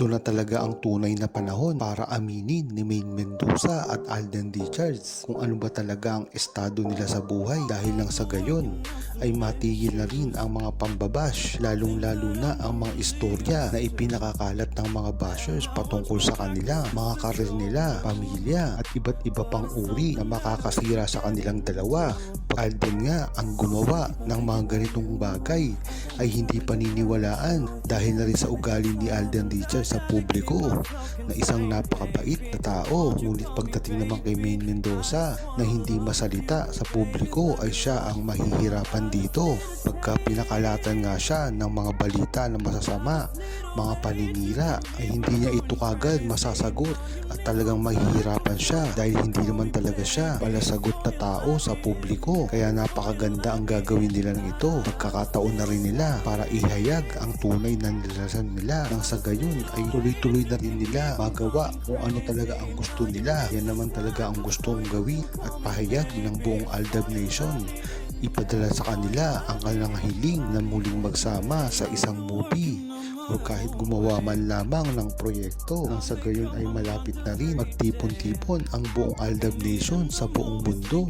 Ito na talaga ang tunay na panahon para aminin ni Maine Mendoza at Alden Richards kung ano ba talaga ang estado nila sa buhay dahil lang sa gayon ay matigil na rin ang mga pambabash lalong lalo na ang mga istorya na ipinakakalat ng mga bashers patungkol sa kanila, mga karir nila, pamilya at iba't iba pang uri na makakasira sa kanilang dalawa. Alden nga ang gumawa ng mga ganitong bagay ay hindi paniniwalaan dahil na rin sa ugali ni Alden Richards sa publiko na isang napakabait na tao. Ngunit pagdating naman kay Maine Mendoza na hindi masalita sa publiko ay siya ang mahihirapan dito. Pagka pinakalatan nga siya ng mga balita na masasama mga paninira ay hindi niya ito kagad masasagot at talagang mahihirapan siya dahil hindi naman talaga siya palasagot na tao sa publiko. Kaya napakaganda ang gagawin nila ng ito. Pagkakataon na rin nila para ihayag ang tunay na nilasan nila. Nang sa gayon ay tuloy-tuloy na rin nila magawa kung ano talaga ang gusto nila. Yan naman talaga ang gustong gawin at pahayag ng buong Aldab Nation. Ipadala sa kanila ang kanilang hiling na muling magsama sa isang movie o kahit gumawa man lamang ng proyekto nang sa gayon ay malapit na rin magtipon-tipon ang buong Aldab Nation sa buong mundo.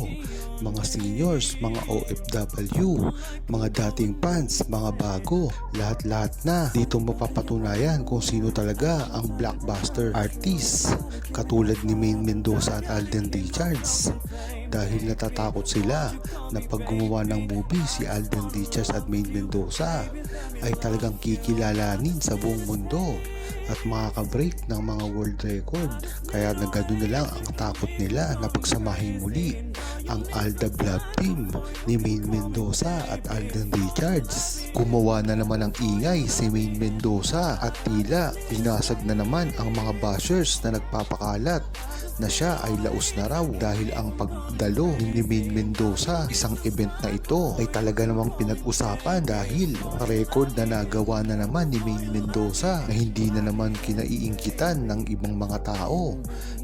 Mga seniors, mga OFW, mga dating fans, mga bago, lahat-lahat na. Dito mapapatunayan kung sino talaga ang blockbuster artist katulad ni Maine Mendoza at Alden Richards. Dahil natatakot sila na pag gumawa ng movie si Alden Richards at Maine Mendoza ay talagang kikilalanin sa buong mundo at makaka-break ng mga world record kaya na ganoon na lang ang takot nila na pagsamahin muli ang Aldab Love Team ni Maine Mendoza at Alden Richards. Gumawa na naman ng ingay si Maine Mendoza at tila binasag na naman ang mga bashers na nagpapakalat na siya ay laos na raw dahil ang pagdalo ni Maine Mendoza isang event na ito ay talaga namang pinag-usapan dahil record na nagawa na naman ni Maine Mendoza na hindi na naman kinaiingkitan ng ibang mga tao.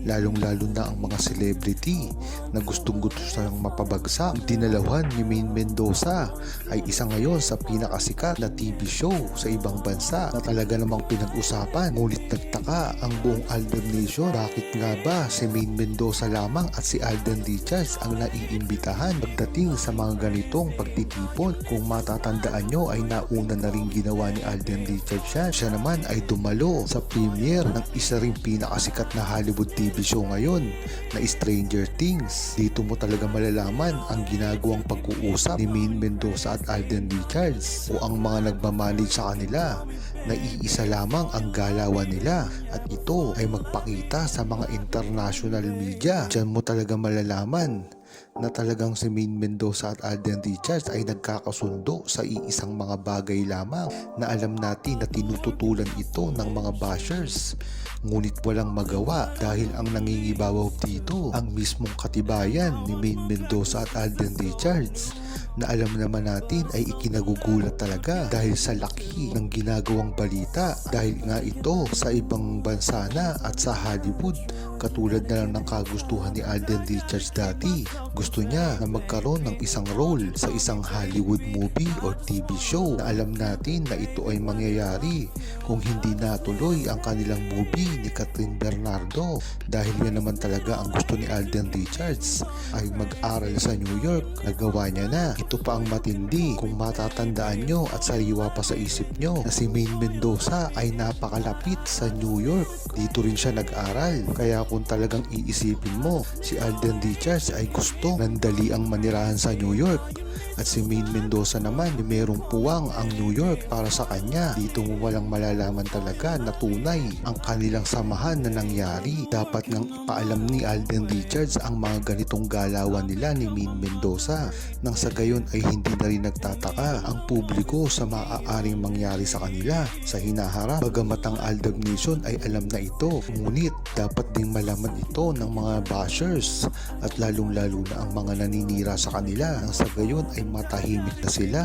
Lalong lalo na ang mga celebrity na gustong gusto silang mapabagsak dinalawan ni Maine Mendoza ay isa ngayon sa pinakasikat na TV show sa ibang bansa na talaga namang pinag-usapan. Ngunit nagtaka ang buong Aldab Nation. Bakit nga ba si Maine Mendoza lamang at si Alden Richards ang naiimbitahan pagdating sa mga ganitong pagtitipon? Kung matatandaan nyo ay nauna na rin ginawa ni Alden Richards siya. Siya naman ay dumalo sa premiere ng isa ring pinakasikat na Hollywood TV show ngayon na Stranger Things. Dito mo talaga malalaman ang ginagawang pag-uusap ni Maine Mendoza at Alden Richards. O ang mga nagmamanage sa kanila na iisa lamang ang galawan nila. At ito ay magpakita sa mga international media. Diyan mo talaga malalaman na talagang si Maine Mendoza at Alden Richards ay nagkakasundo sa iisang mga bagay lamang na alam natin na tinututulan ito ng mga bashers. Ngunit walang magawa dahil ang nangingibabaw dito ang mismong katibayan ni Maine Mendoza at Alden Richards na alam naman natin ay ikinagugulat talaga dahil sa laki ng ginagawang balita dahil nga ito sa ibang bansa na at sa Hollywood katulad na lang ng kagustuhan ni Alden Richards dati. Gusto niya na magkaroon ng isang role sa isang Hollywood movie or TV show. Na alam natin na ito ay mangyayari kung hindi natuloy ang kanilang movie ni Catherine Bernardo. Dahil yan naman talaga ang gusto ni Alden Richards ay mag-aral sa New York. Nagawa niya na. Ito pa ang matindi. Kung matatandaan nyo at sariwa pa sa isip nyo na si Maine Mendoza ay napakalapit sa New York. Dito rin siya nag-aral. Kaya kung talagang iisipin mo si Alden Richards ay gusto nandali ang manirahan sa New York at si Maine Mendoza naman ni merong puwang ang New York para sa kanya. Dito mo walang malalaman talaga na tunay ang kanilang samahan na nangyari. Dapat ngang ipaalam ni Alden Richards ang mga ganitong galawan nila ni Maine Mendoza. Nang sa gayon ay hindi na rin nagtataka ang publiko sa maaaring mangyari sa kanila sa hinaharap. Bagamat ang Aldab Nation ay alam na ito. Ngunit dapat ding malaman ito ng mga bashers at lalong lalo na ang mga naninira sa kanila. Nang sa gayon ay matahimik na sila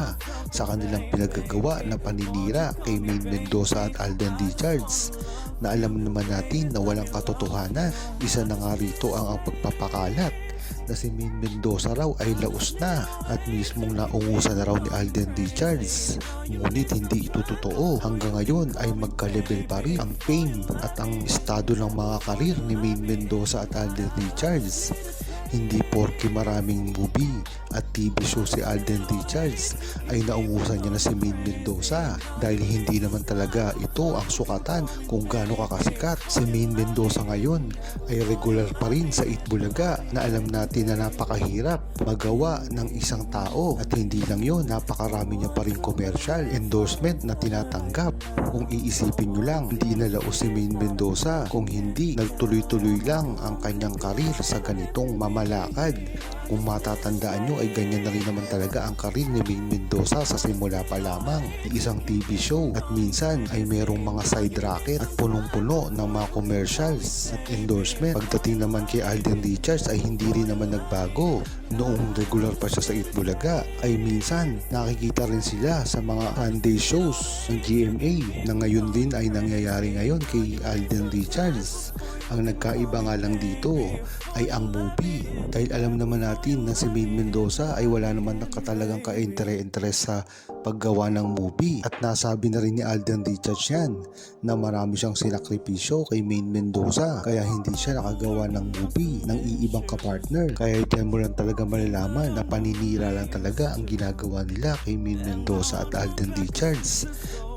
sa kanilang pinagagawa na paninira kay Maine Mendoza at Alden Richards na alam naman natin na walang katotohanan. Isa na nga rito ang, ang pagpapakalat na si Main Mendoza raw ay laos na at mismong naungusan na raw ni Alden Richards. Ngunit hindi ito totoo. Hanggang ngayon ay magka-level pa rin ang fame at ang estado ng mga karir ni Main Mendoza at Alden Richards. Hindi porke maraming movie at TV show si Alden Richards ay naungusan niya na si Main Mendoza dahil hindi naman talaga ito ang sukatan kung gaano kakasikat. Si Main Mendoza ngayon ay regular pa rin sa Itbulaga na alam natin na napakahirap magawa ng isang tao at hindi lang yon napakarami niya pa rin commercial endorsement na tinatanggap. Kung iisipin nyo lang, hindi nalaos si Main Mendoza kung hindi nagtuloy-tuloy lang ang kanyang karir sa ganitong Ad. Kung matatandaan nyo ay ganyan na rin naman talaga ang karir ni Main Mendoza sa simula pa lamang ng isang TV show at minsan ay merong mga side racket at punong-puno ng mga commercials at endorsement. Pagdating naman kay Alden Richards ay hindi rin naman nagbago. Noong regular pa siya sa Itbulaga ay minsan nakikita rin sila sa mga Sunday shows ng GMA na ngayon din ay nangyayari ngayon kay Alden Richards. Ang nagkaiba nga lang dito ay ang movie. Dahil alam naman natin na si Main Mendoza ay wala naman na katalagang ka-interest sa paggawa ng movie. At nasabi na rin ni Alden Richards yan na marami siyang sinakripisyo kay Main Mendoza. Kaya hindi siya nakagawa ng movie ng iibang kapartner. Kaya ito mo lang talaga malalaman na paninira lang talaga ang ginagawa nila kay Main Mendoza at Alden Richards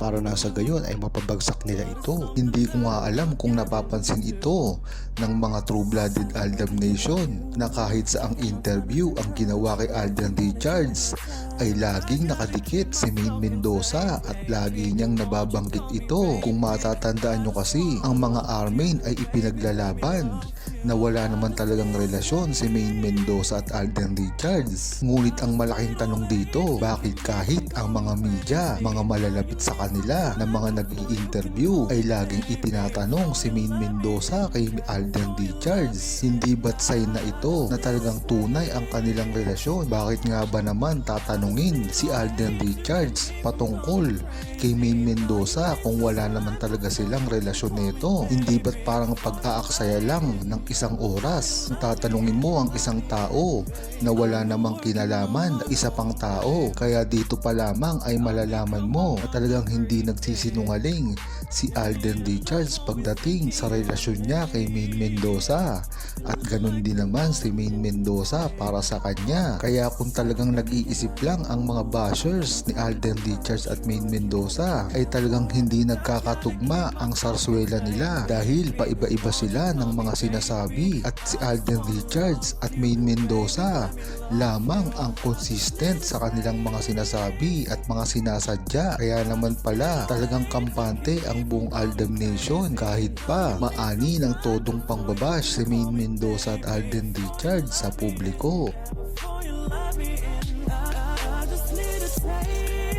para nasa gayon ay mapabagsak nila ito. Hindi ko nga alam kung napapansin ito ng mga true-blooded Aldam Nation na kahit sa ang interview ang ginawa kay Alden Richards ay laging nakadikit si Main Mendoza at lagi niyang nababanggit ito. Kung matatandaan nyo kasi, ang mga Armain ay ipinaglalaban na wala naman talagang relasyon si Main Mendoza at Alden Richards. Ngunit ang malaking tanong dito, bakit kahit ang mga media, mga malalapit sa kanila na mga nag interview ay laging itinatanong si Main Mendoza kay Alden Richards. Hindi ba't sign na ito na talagang tunay ang kanilang relasyon? Bakit nga ba naman tatanungin si Alden Richards patungkol kay Main Mendoza kung wala naman talaga silang relasyon nito? Hindi ba't parang pag-aaksaya lang ng isang oras? Tatanungin mo ang isang tao na wala namang kinalaman na isa pang tao. Kaya dito pa lamang ay malalaman mo na talagang hindi nagsisinungaling si Alden Richards pagdating sa relasyon niya kay Main Mendoza. At ganun din naman si Main Mendoza para sa kanya. Kaya kung talagang nag-iisip lang ang mga bashers ni Alden Richards at Main Mendoza ay talagang hindi nagkakatugma ang sarswela nila dahil paiba-iba sila ng mga sinasabi at si Alden Richards at Main Mendoza lamang ang consistent sa kanilang mga sinasabi at mga sinasadya kaya naman pala talagang kampante ang buong Aldam Nation kahit pa maani ng todong pangbabash si Main Mendoza at Alden Richards sa publiko.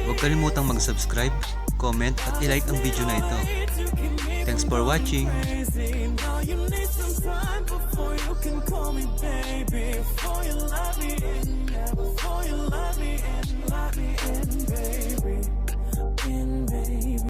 Huwag kalimutang mag-subscribe, comment at i-like ang video na ito. Thanks for watching! you need some time before you can call me baby. Before you love me in, yeah. Before you love me in, let me in, baby. In, baby.